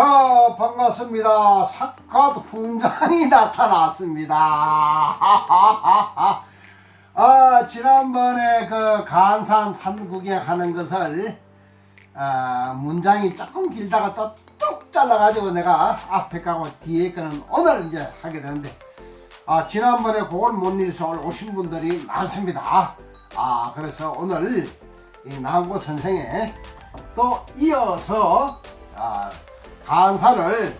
자 반갑습니다. 사컷 훈장이 나타났습니다. 아 지난번에 그 간산 산구경 하는 것을 아, 문장이 조금 길다가 또 뚝 잘라가지고 내가 앞에 가고 뒤에 거는 오늘 이제 하게 되는데 아 지난번에 그걸 못 읽어서 오신 분들이 많습니다. 아 그래서 오늘 이 나한고 선생의 또 이어서 아, 간사를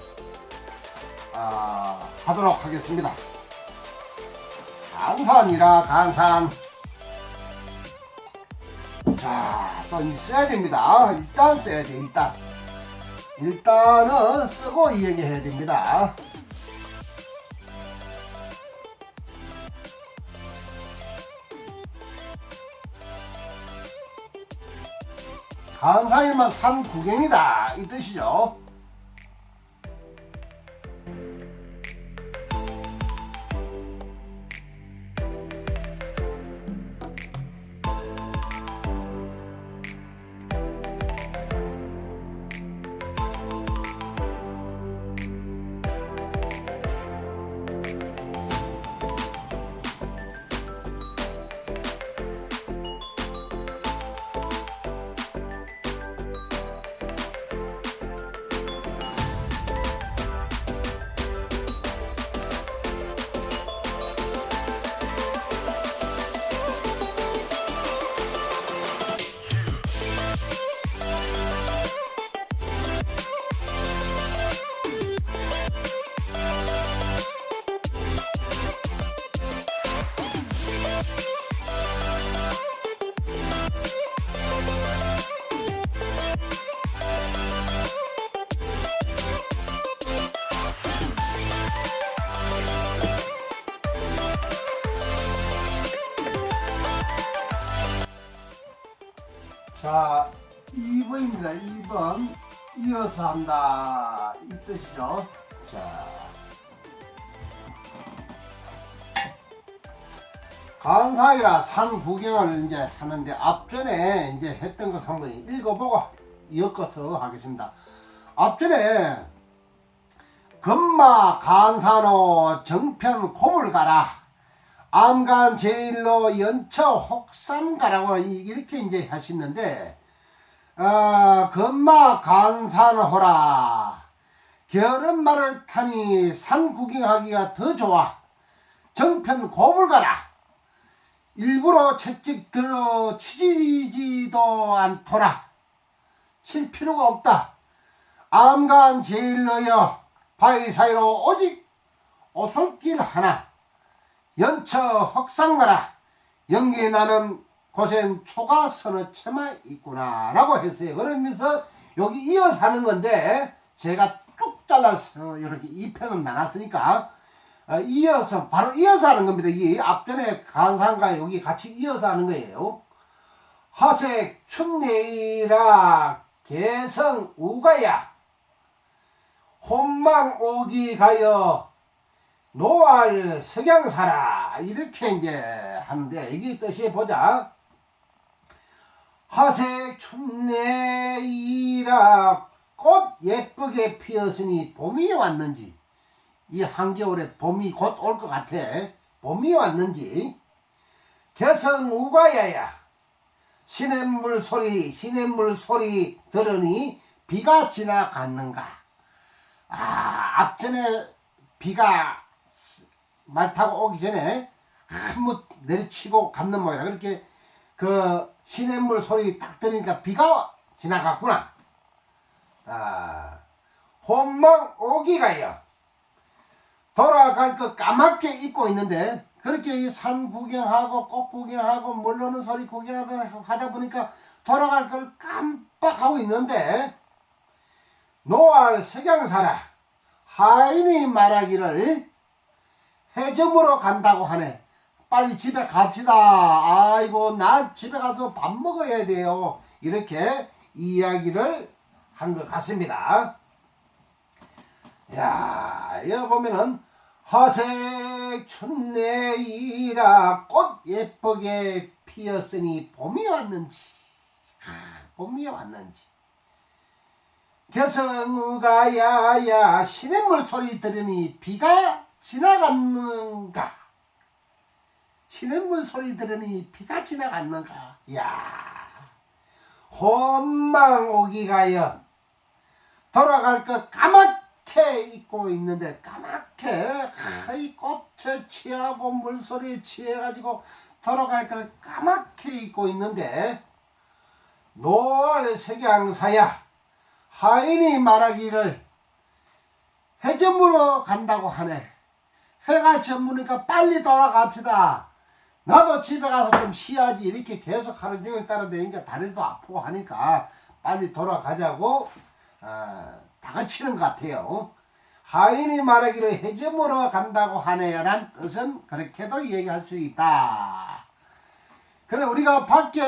아, 하도록 하겠습니다. 간산이라 간산. 자, 또이 써야 됩니다. 일단 써야 돼, 일단. 일단은 쓰고 이야기해야 됩니다. 간사일만 산 구경이다 이 뜻이죠. 자, 2번입니다. 2번. 이어서 한다. 이 뜻이죠. 자. 간사이라 산 구경을 이제 하는데 앞전에 이제 했던 것 한번 읽어보고 이어서 하겠습니다. 앞전에 금마 간산호 정편 곰을 가라. 암간 제일로 연처 혹삼가라고 이렇게 이제 하시는데 어, 금마 간산호라. 겨른말을 타니 산 구경하기가 더 좋아. 정편 곱을 가라. 일부러 채찍 들어 치지지도 않더라. 칠 필요가 없다. 암간 제일로여 바위 사이로 오직 오솔길 하나 연처 헉상가라. 연기에 나는 곳엔 초가 서너 채만 있구나 라고 했어요 그러면서 여기 이어서 하는 건데 제가 뚝 잘라서 이렇게 2편을 나눴으니까 어, 이어서 바로 이어서 하는 겁니다. 이 앞전에 간상과 여기 같이 이어서 하는 거예요. 하색 춘내이라 개성 우가야. 혼망 오기 가여 노알 석양사라. 이렇게 이제 하는데 이게 뜻이 보자. 하색 춘내 이라. 꽃 예쁘게 피었으니 봄이 왔는지. 이 한겨울에 봄이 곧 올 것 같아. 봄이 왔는지. 개성 우가야야. 시냇물 소리 시냇물 소리 들으니 비가 지나갔는가. 아 앞전에 비가 말 타고 오기 전에 한번 내리치고 갔는 모양 그렇게 그 시냇물 소리 딱 들으니까 비가 지나갔구나. 아 혼망 오기가요 돌아갈 거 까맣게 잊고 있는데 그렇게 이 산 구경하고 꽃 구경하고 물러는 소리 구경하다 하다 보니까 돌아갈 걸 깜빡하고 있는데 노알 석양사라 하인이 말하기를 해점으로 간다고 하네. 빨리 집에 갑시다. 아이고, 나 집에 가서 밥 먹어야 돼요. 이렇게 이야기를 한 것 같습니다. 야, 여기 보면은, 화색 춘내이라 꽃 예쁘게 피었으니 봄이 왔는지, 아, 봄이 왔는지. 개성우가 야야 시냇물 소리 들으니 비가 지나갔는가? 시냇물 소리 들으니 비가 지나갔는가? 야 혼망 오기가여 돌아갈 것 까맣게 잊고 있는데 까맣게 아, 이 꽃에 취하고 물소리에 취해가지고 돌아갈 걸 까맣게 잊고 있는데 노을 석양사야 하인이 말하기를 해전무로 간다고 하네 해가 전무니까 빨리 돌아갑시다. 나도 집에 가서 좀 쉬어야지. 이렇게 계속 하루 종일 따라다니니까 다리도 아프고 하니까 빨리 돌아가자고 어, 다그치는 것 같아요. 하인이 말하기를 해전무로 간다고 하네요란 뜻은 그렇게도 얘기할 수 있다. 그래 우리가 밖에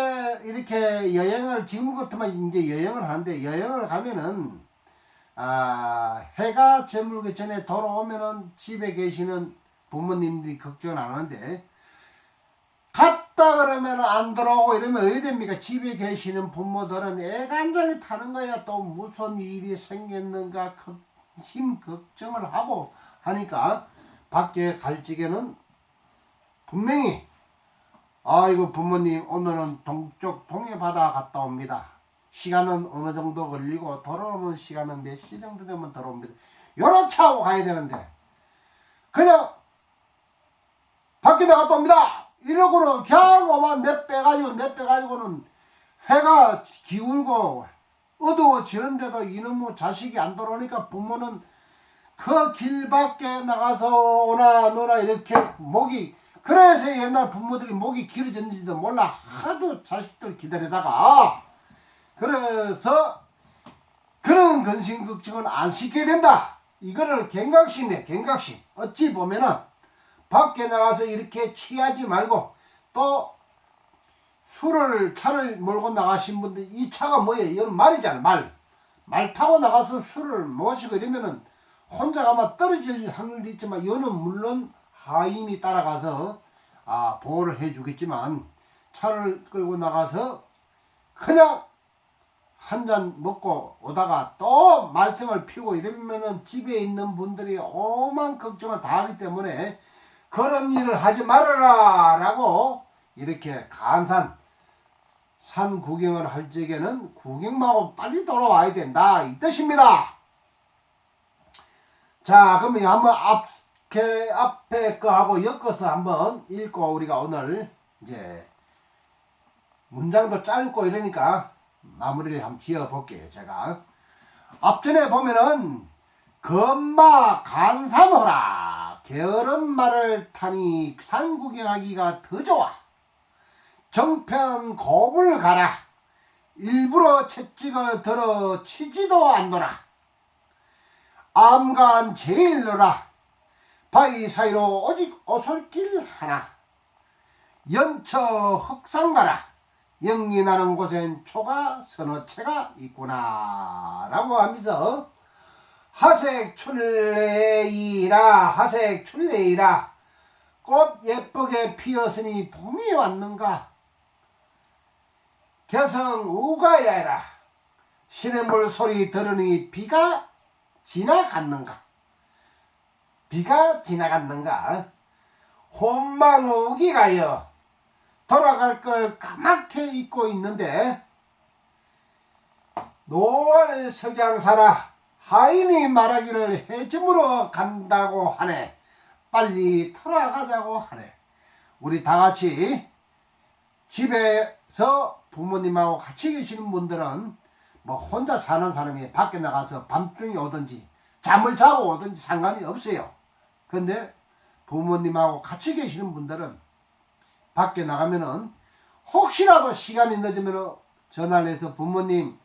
이렇게 여행을 지금 같으면 이제 여행을 하는데 여행을 가면은 아 해가 저물기 전에 돌아오면은 집에 계시는 부모님들이 걱정 안 하는데 갔다 그러면 안 들어오고 이러면 어디 됩니까? 집에 계시는 부모들은 애간장이 타는 거야. 또 무슨 일이 생겼는가 걱- 심 걱정을 하고 하니까 밖에 갈 적에는 분명히 아이고 부모님 오늘은 동쪽 동해바다 갔다 옵니다. 시간은 어느 정도 걸리고 돌아오는 시간은 몇 시 정도 되면 돌아옵니다. 요렇게 하고 가야 되는데 그냥 밖에 나갔다 옵니다. 이러고는 그냥 오만 내 빼가지고 내 빼가지고는 해가 기울고 어두워지는데도 이놈의 자식이 안 돌아오니까 부모는 그 길 밖에 나가서 오나 노나 이렇게 목이 그래서 옛날 부모들이 목이 길어졌는지도 몰라 하도 자식들 기다리다가 그래서 그런 근심 걱정은 안 시켜야 된다 이거를 갱각심이네 갱각심 어찌 보면은 밖에 나가서 이렇게 취하지 말고 또 술을 차를 몰고 나가신 분들 이 차가 뭐예요? 이건 말이잖아 말. 말 타고 나가서 술을 마시고 이러면은 혼자 아마 떨어질 확률도 있지만 이거는 물론 하인이 따라가서 아 보호를 해주겠지만 차를 끌고 나가서 그냥 한 잔 먹고 오다가 또 말썽을 피우고 이러면은 집에 있는 분들이 오만 걱정을 다 하기 때문에 그런 일을 하지 말아라 라고 이렇게 간산 산 구경을 할 적에는 구경하고 빨리 돌아와야 된다 이 뜻입니다. 자 그러면 한번 앞에 앞에 거하고 엮어서 한번 읽고 우리가 오늘 이제 문장도 짧고 이러니까 마무리를 한번 지어 볼게요 제가. 앞전에 보면은 금마 간산호라 게으른 말을 타니 산 구경하기가 더 좋아. 정편 곱을 가라 일부러 채찍을 들어 치지도 않노라. 암간 제일 너라 바위 사이로 오직 오솔길 하나. 연처 흑산 가라 영리 나는 곳엔 초가 서너 채가 있구나 라고 하면서 하색 출레이라 하색 출레이라. 꽃 예쁘게 피었으니 봄이 왔는가? 개성 우가야라. 시냇물 소리 들으니 비가 지나갔는가? 비가 지나갔는가? 혼망 오기가여 돌아갈 걸 까맣게 잊고 있는데 노월 석양사라 하인이 말하기를 해점으로 간다고 하네 빨리 돌아가자고 하네 우리 다 같이 집에서 부모님하고 같이 계시는 분들은 뭐 혼자 사는 사람이 밖에 나가서 밤중에 오든지 잠을 자고 오든지 상관이 없어요. 근데 부모님하고 같이 계시는 분들은 밖에 나가면은 혹시라도 시간이 늦으면 전화를 해서 부모님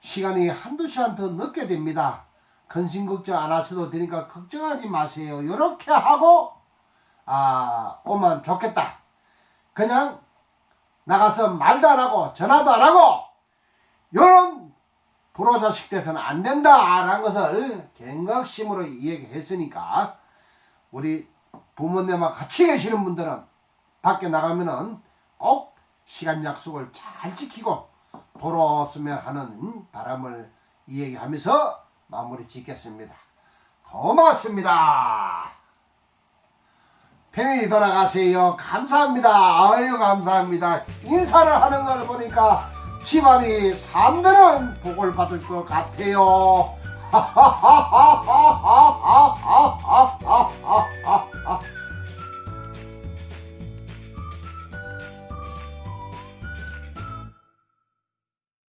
시간이 한두 시간 더 늦게 됩니다. 근심 걱정 안 하셔도 되니까 걱정하지 마세요. 이렇게 하고 아 오면 좋겠다. 그냥 나가서 말도 안 하고 전화도 안 하고 요런 불효자식 돼서는 안 된다라는 것을 경각심으로 이야기했으니까 우리 부모님과 같이 계시는 분들은 밖에 나가면은 꼭 시간 약속을 잘 지키고 돌아왔으면 하는 바람을 이 얘기하면서 마무리 짓겠습니다. 고맙습니다. 편히 돌아가세요. 감사합니다. 아유 감사합니다. 인사를 하는 걸 보니까 집안이 3대는 복을 받을 것 같아요. 하하하하하하하하